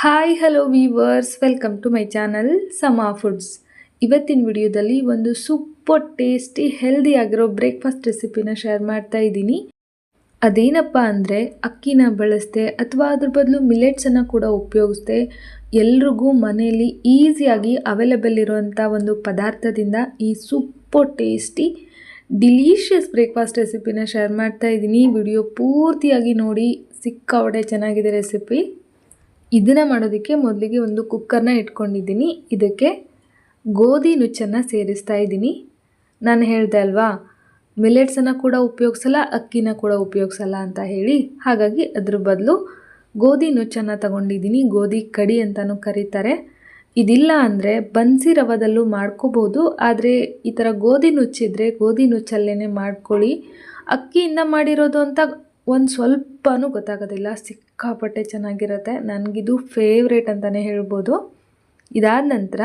Hi hello viewers welcome to my channel Sama foods ಇವತ್ತಿನ ವಿಡಿಯೋದಲ್ಲಿ ಒಂದು ಸೂಪರ್ ಟೇಸ್ಟಿ ಹೆಲ್ದಿ ಆಗಿರೋ ಬ್ರೇಕ್ಫಾಸ್ಟ್ ರೆಸಿಪಿನ ಶೇರ್ ಮಾಡ್ತಾ ಇದ್ದೀನಿ. ಅದೇನಪ್ಪ ಅಂದರೆ, ಅಕ್ಕಿನ ಬಳಸದೆ ಅಥವಾ ಅದ್ರ ಬದಲು ಮಿಲೆಟ್ಸನ್ನು ಕೂಡ ಉಪಯೋಗಿಸ್ದೆ ಎಲ್ರಿಗೂ ಮನೆಯಲ್ಲಿ ಈಸಿಯಾಗಿ ಅವೈಲೇಬಲ್ ಇರುವಂಥ ಒಂದು ಪದಾರ್ಥದಿಂದ ಈ ಸೂಪರ್ ಟೇಸ್ಟಿ ಡಿಲೀಷಿಯಸ್ ಬ್ರೇಕ್ಫಾಸ್ಟ್ ರೆಸಿಪಿನ ಶೇರ್ ಮಾಡ್ತಾ ಇದ್ದೀನಿ. ವಿಡಿಯೋ ಪೂರ್ತಿಯಾಗಿ ನೋಡಿ ಸಿಕ್ಕಾವಡೆ ಚೆನ್ನಾಗಿದೆ ರೆಸಿಪಿ ಇದನ್ನು ಮಾಡೋದಕ್ಕೆ ಮೊದಲಿಗೆ ಒಂದು ಕುಕ್ಕರ್ನ ಇಟ್ಕೊಂಡಿದ್ದೀನಿ. ಇದಕ್ಕೆ ಗೋಧಿ ನುಚ್ಚನ್ನು ಸೇರಿಸ್ತಾ ಇದ್ದೀನಿ. ನಾನು ಹೇಳ್ದೆ ಅಲ್ವಾ ಮಿಲೆಟ್ಸನ್ನು ಕೂಡ ಉಪಯೋಗಿಸಲ್ಲ, ಅಕ್ಕಿನ ಕೂಡ ಉಪಯೋಗಿಸಲ್ಲ ಅಂತ ಹೇಳಿ. ಹಾಗಾಗಿ ಅದ್ರ ಬದಲು ಗೋಧಿ ನುಚ್ಚನ್ನು ತಗೊಂಡಿದ್ದೀನಿ. ಗೋಧಿ ಕಡಿ ಅಂತಲೂ ಕರೀತಾರೆ. ಇದಿಲ್ಲ ಅಂದರೆ ಬನ್ಸಿ ರವದಲ್ಲೂ ಮಾಡ್ಕೋಬೋದು. ಆದರೆ ಈ ಥರ ಗೋಧಿ ನುಚ್ಚಿದ್ರೆ ಗೋಧಿ ನುಚ್ಚಲ್ಲೇ ಮಾಡ್ಕೊಳ್ಳಿ. ಅಕ್ಕಿಯಿಂದ ಮಾಡಿರೋದು ಅಂತ ಒಂದು ಸ್ವಲ್ಪನೂ ಗೊತ್ತಾಗೋದಿಲ್ಲ, ಸಿಕ್ಕಾಪಟ್ಟೆ ಚೆನ್ನಾಗಿರುತ್ತೆ. ನನಗಿದು ಫೇವ್ರೇಟ್ ಅಂತಲೇ ಹೇಳ್ಬೋದು. ಇದಾದ ನಂತರ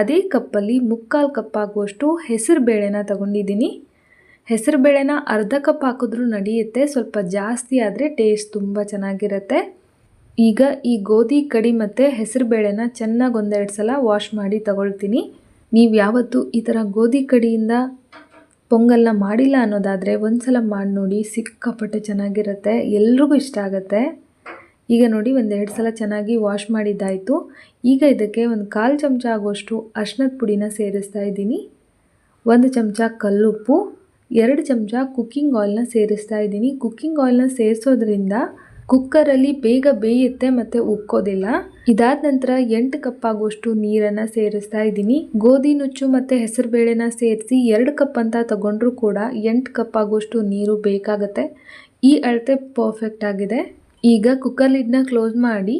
ಅದೇ ಕಪ್ಪಲ್ಲಿ ಮುಕ್ಕಾಲು ಕಪ್ ಆಗುವಷ್ಟು ಹೆಸರು ಬೇಳೆನ ತಗೊಂಡಿದ್ದೀನಿ. ಹೆಸರು ಬೇಳೆನ ಅರ್ಧ ಕಪ್ ಹಾಕಿದ್ರೂ ನಡೆಯುತ್ತೆ, ಸ್ವಲ್ಪ ಜಾಸ್ತಿ ಆದರೆ ಟೇಸ್ಟ್ ತುಂಬ ಚೆನ್ನಾಗಿರುತ್ತೆ. ಈಗ ಈ ಗೋಧಿ, ಕಡಿ ಮತ್ತು ಹೆಸರು ಬೇಳೆನ ಚೆನ್ನಾಗಿ ಒಂದೆರಡು ಸಲ ವಾಶ್ ಮಾಡಿ ತಗೊಳ್ತೀನಿ. ನೀವು ಯಾವತ್ತೂ ಈ ಥರ ಗೋಧಿ, ಕಡಿಯಿಂದ ಪೊಂಗಲ್ನ ಮಾಡಿಲ್ಲ ಅನ್ನೋದಾದರೆ ಒಂದು ಸಲ ಮಾಡಿ ನೋಡಿ, ಸಿಕ್ಕಾಪಟ್ಟೆ ಚೆನ್ನಾಗಿರುತ್ತೆ, ಎಲ್ರಿಗೂ ಇಷ್ಟ ಆಗುತ್ತೆ. ಈಗ ನೋಡಿ ಒಂದೆರಡು ಸಲ ಚೆನ್ನಾಗಿ ವಾಶ್ ಮಾಡಿದ್ದಾಯಿತು. ಈಗ ಇದಕ್ಕೆ ಒಂದು ಕಾಲು ಚಮಚ ಆಗುವಷ್ಟು ಅರ್ಶಿನದ ಪುಡಿನ ಸೇರಿಸ್ತಾ ಇದ್ದೀನಿ. ಒಂದು ಚಮಚ ಕಲ್ಲುಪ್ಪು, ಎರಡು ಚಮಚ ಕುಕ್ಕಿಂಗ್ ಆಯಿಲ್ನ ಸೇರಿಸ್ತಾ ಇದ್ದೀನಿ. ಕುಕ್ಕಿಂಗ್ ಆಯಿಲ್ನ ಸೇರಿಸೋದ್ರಿಂದ ಕುಕ್ಕರಲ್ಲಿ ಬೇಗ ಬೇಯುತ್ತೆ ಮತ್ತು ಉಕ್ಕೋದಿಲ್ಲ. ಇದಾದ ನಂತರ ಎಂಟು ಕಪ್ ಆಗುವಷ್ಟು ನೀರನ್ನು ಸೇರಿಸ್ತಾ ಇದ್ದೀನಿ. ಗೋಧಿ, ನುಚ್ಚು ಮತ್ತು ಹೆಸರು ಬೇಳೆನ ಸೇರಿಸಿ ಎರಡು ಕಪ್ ಅಂತ ತಗೊಂಡ್ರೂ ಕೂಡ ಎಂಟು ಕಪ್ ಆಗುವಷ್ಟು ನೀರು ಬೇಕಾಗತ್ತೆ. ಈ ಅಳತೆ ಪರ್ಫೆಕ್ಟ್ ಆಗಿದೆ. ಈಗ ಕುಕ್ಕರ್ ಲಿಡ್ನ ಕ್ಲೋಸ್ ಮಾಡಿ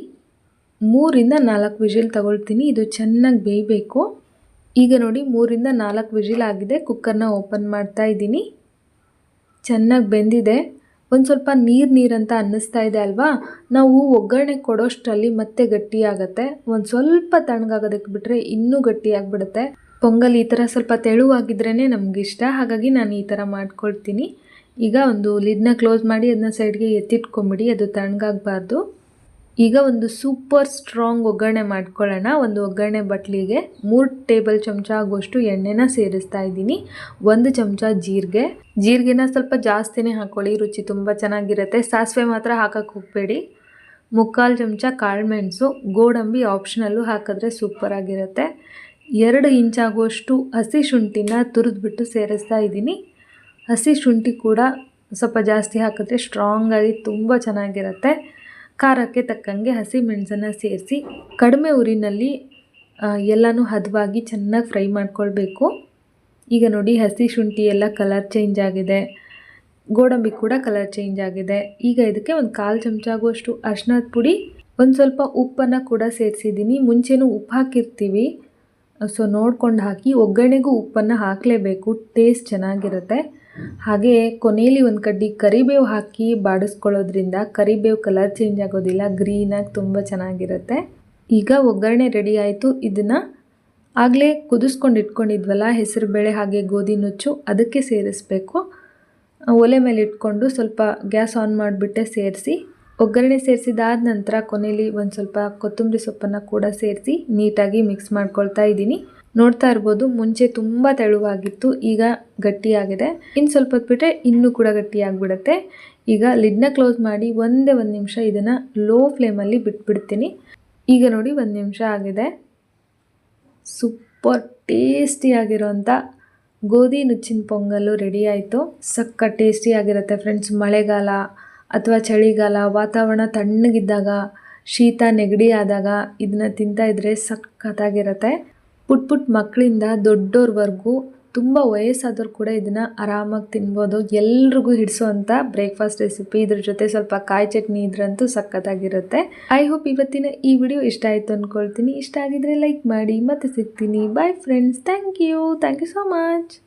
ಮೂರಿಂದ ನಾಲ್ಕು ವಿಜಿಲ್ ತಗೊಳ್ತೀನಿ. ಇದು ಚೆನ್ನಾಗಿ ಬೇಯಬೇಕು. ಈಗ ನೋಡಿ ಮೂರಿಂದ ನಾಲ್ಕು ವಿಜಿಲ್ ಆಗಿದೆ. ಕುಕ್ಕರ್ನ ಓಪನ್ ಮಾಡ್ತಾ ಇದ್ದೀನಿ. ಚೆನ್ನಾಗಿ ಬೆಂದಿದೆ. ಒಂದು ಸ್ವಲ್ಪ ನೀರು ನೀರಂತ ಅನ್ನಿಸ್ತಾ ಇದೆ ಅಲ್ವಾ? ನಾವು ಒಗ್ಗರಣೆ ಕೊಡೋಷ್ಟರಲ್ಲಿ ಮತ್ತೆ ಗಟ್ಟಿಯಾಗತ್ತೆ. ಒಂದು ಸ್ವಲ್ಪ ತಣ್ಣಗಾಗೋದಕ್ಕೆ ಬಿಟ್ಟರೆ ಇನ್ನೂ ಗಟ್ಟಿಯಾಗಿಬಿಡುತ್ತೆ. ಪೊಂಗಲ್ ಈ ಥರ ಸ್ವಲ್ಪ ತೆಳುವಾಗಿದ್ರೇ ನಮಗಿಷ್ಟ. ಹಾಗಾಗಿ ನಾನು ಈ ಥರ ಮಾಡ್ಕೊಳ್ತೀನಿ. ಈಗ ಒಂದು ಲಿಡ್ನ ಕ್ಲೋಸ್ ಮಾಡಿ ಅದನ್ನ ಸೈಡ್ಗೆ ಎತ್ತಿಟ್ಕೊಂಬಿಡಿ, ಅದು ತಣ್ಣಗಾಗಬಾರ್ದು. ಈಗ ಒಂದು ಸೂಪರ್ ಸ್ಟ್ರಾಂಗ್ ಒಗ್ಗರಣೆ ಮಾಡ್ಕೊಳ್ಳೋಣ. ಒಂದು ಒಗ್ಗರಣೆ ಬಟ್ಲಿಗೆ ಮೂರು ಟೇಬಲ್ ಚಮಚ ಆಗುವಷ್ಟು ಎಣ್ಣೆನ ಸೇರಿಸ್ತಾ ಇದ್ದೀನಿ. ಒಂದು ಚಮಚ ಜೀರಿಗೆ. ಜೀರಿಗೆನ ಸ್ವಲ್ಪ ಜಾಸ್ತಿನೇ ಹಾಕ್ಕೊಳ್ಳಿ ರುಚಿ ತುಂಬ ಚೆನ್ನಾಗಿರುತ್ತೆ. ಸಾಸಿವೆ ಮಾತ್ರ ಹಾಕಕ್ಕೆ ಹೋಗಬೇಡಿ. ಮುಕ್ಕಾಲು ಚಮಚ ಕಾಳುಮೆಣಸು ಗೋಡಂಬಿ ಆಪ್ಷನಲ್ಲು ಹಾಕಿದ್ರೆ ಸೂಪರಾಗಿರುತ್ತೆ ಎರಡು ಇಂಚಾಗುವಷ್ಟು ಹಸಿ ಶುಂಠಿನ ತುರಿದ್ಬಿಟ್ಟು ಸೇರಿಸ್ತಾ ಇದ್ದೀನಿ. ಹಸಿ ಶುಂಠಿ ಕೂಡ ಸ್ವಲ್ಪ ಜಾಸ್ತಿ ಹಾಕಿದ್ರೆ ಸ್ಟ್ರಾಂಗಾಗಿ ತುಂಬ ಚೆನ್ನಾಗಿರುತ್ತೆ. ಖಾರಕ್ಕೆ ತಕ್ಕಂಗೆ ಹಸಿ ಮೆಣಸನ್ನು ಸೇರಿಸಿ ಕಡಿಮೆ ಉರಿನಲ್ಲಿ ಎಲ್ಲನೂ ಹದವಾಗಿ ಚೆನ್ನಾಗಿ ಫ್ರೈ ಮಾಡ್ಕೊಳ್ಬೇಕು. ಈಗ ನೋಡಿ ಹಸಿ ಶುಂಠಿ ಎಲ್ಲ ಕಲರ್ ಚೇಂಜ್ ಆಗಿದೆ. ಗೋಡಂಬಿ ಕೂಡ ಕಲರ್ ಚೇಂಜ್ ಆಗಿದೆ. ಈಗ ಇದಕ್ಕೆ ಒಂದು ಕಾಲು ಚಮಚ ಆಗುವಷ್ಟು ಅರ್ಶಿನದ ಪುಡಿ, ಒಂದು ಸ್ವಲ್ಪ ಉಪ್ಪನ್ನು ಕೂಡ ಸೇರಿಸಿದ್ದೀನಿ. ಮುಂಚೆನೂ ಉಪ್ಪು ಹಾಕಿರ್ತೀವಿ. ಸೊ ನೋಡ್ಕೊಂಡು ಹಾಕಿ ಒಗ್ಗರಣೆಗೂ ಉಪ್ಪನ್ನು ಹಾಕಲೇಬೇಕು. ಟೇಸ್ಟ್ ಚೆನ್ನಾಗಿರುತ್ತೆ. ಹಾಗೆ ಕೊನೆಯಲ್ಲಿ ಒಂದು ಕಡ್ಡಿ ಕರಿಬೇವು ಹಾಕಿ ಬಾಡಿಸ್ಕೊಳ್ಳೋದ್ರಿಂದ ಕರಿಬೇವು ಕಲರ್ ಚೇಂಜ್ ಆಗೋದಿಲ್ಲ ಗ್ರೀನಾಗಿ ತುಂಬ ಚೆನ್ನಾಗಿರುತ್ತೆ. ಈಗ ಒಗ್ಗರಣೆ ರೆಡಿ ಆಯಿತು, ಇದನ್ನು ಆಗಲೇ ಕುದಿಸ್ಕೊಂಡು ಇಟ್ಕೊಂಡಿದ್ವಲ್ಲ ಹೆಸರುಬೇಳೆ ಹಾಗೆ ಗೋಧಿ ನುಚ್ಚು, ಅದಕ್ಕೆ ಸೇರಿಸ್ಬೇಕು. ಒಲೆ ಮೇಲೆ ಇಟ್ಕೊಂಡು ಸ್ವಲ್ಪ ಗ್ಯಾಸ್ ಆನ್ ಮಾಡಿಬಿಟ್ಟೆ ಸೇರಿಸಿ. ಒಗ್ಗರಣೆ ಸೇರಿಸಿದಾದ ನಂತರ ಕೊನೆಯಲ್ಲಿ ಒಂದು ಸ್ವಲ್ಪ ಕೊತ್ತಂಬರಿ ಸೊಪ್ಪನ್ನು ಕೂಡ ಸೇರಿಸಿ ನೀಟಾಗಿ ಮಿಕ್ಸ್ ಮಾಡ್ಕೊಳ್ತಾ ಇದ್ದೀನಿ. ನೋಡ್ತಾ ಇರ್ಬೋದು, ಮುಂಚೆ ತುಂಬ ತೆಳುವಾಗಿತ್ತು, ಈಗ ಗಟ್ಟಿಯಾಗಿದೆ ಇನ್ನು ಸ್ವಲ್ಪ ಹೊತ್ತು ಬಿಟ್ಟರೆ ಇನ್ನೂ ಕೂಡ ಗಟ್ಟಿಯಾಗಿಬಿಡುತ್ತೆ ಈಗ ಲಿಡ್ನ ಕ್ಲೋಸ್ ಮಾಡಿ ಒಂದೇ ಒಂದು ನಿಮಿಷ ಇದನ್ನು ಲೋ ಫ್ಲೇಮಲ್ಲಿ ಬಿಟ್ಬಿಡ್ತೀನಿ. ಈಗ ನೋಡಿ ಒಂದು ನಿಮಿಷ ಆಗಿದೆ. ಸೂಪರ್ ಟೇಸ್ಟಿಯಾಗಿರೋಂಥ ಗೋಧಿ ನುಚ್ಚಿನ ಪೊಂಗಲ್ಲು ರೆಡಿ ಆಯಿತು. ಸಕ್ಕ ಟೇಸ್ಟಿಯಾಗಿರುತ್ತೆ ಫ್ರೆಂಡ್ಸ್ ಮಳೆಗಾಲ. ಅಥವಾ ಚಳಿಗಾಲ, ವಾತಾವರಣ ತಣ್ಣಗಿದ್ದಾಗ, ಶೀತ ನೆಗಡಿ ಆದಾಗ ಇದನ್ನ ತಿಂತಾ ಇದ್ರೆ ಸಖತ್ತಾಗಿರುತ್ತೆ. ಪುಟ್ ಪುಟ್ ಮಕ್ಕಳಿಂದ ದೊಡ್ಡೋರ್ವರೆಗೂ, ತುಂಬ ವಯಸ್ಸಾದವ್ರು ಕೂಡ ಇದನ್ನು ಆರಾಮಾಗಿ ತಿನ್ಬೋದು. ಎಲ್ರಿಗೂ ಹಿಡಿಸುವಂಥ ಬ್ರೇಕ್ಫಾಸ್ಟ್ ರೆಸಿಪಿ. ಇದ್ರ ಜೊತೆ ಸ್ವಲ್ಪ ಕಾಯಿ ಚಟ್ನಿ ಇದ್ರಂತೂ ಸಖತ್ತಾಗಿರುತ್ತೆ. ಐ ಹೋಪ್ ಇವತ್ತಿನ ಈ ವಿಡಿಯೋ ಇಷ್ಟ ಆಯಿತು ಅಂದ್ಕೊಳ್ತೀನಿ ಇಷ್ಟ ಆಗಿದ್ರೆ ಲೈಕ್ ಮಾಡಿ. ಮತ್ತೆ ಸಿಗ್ತೀನಿ. Bye friends thank you thank you so much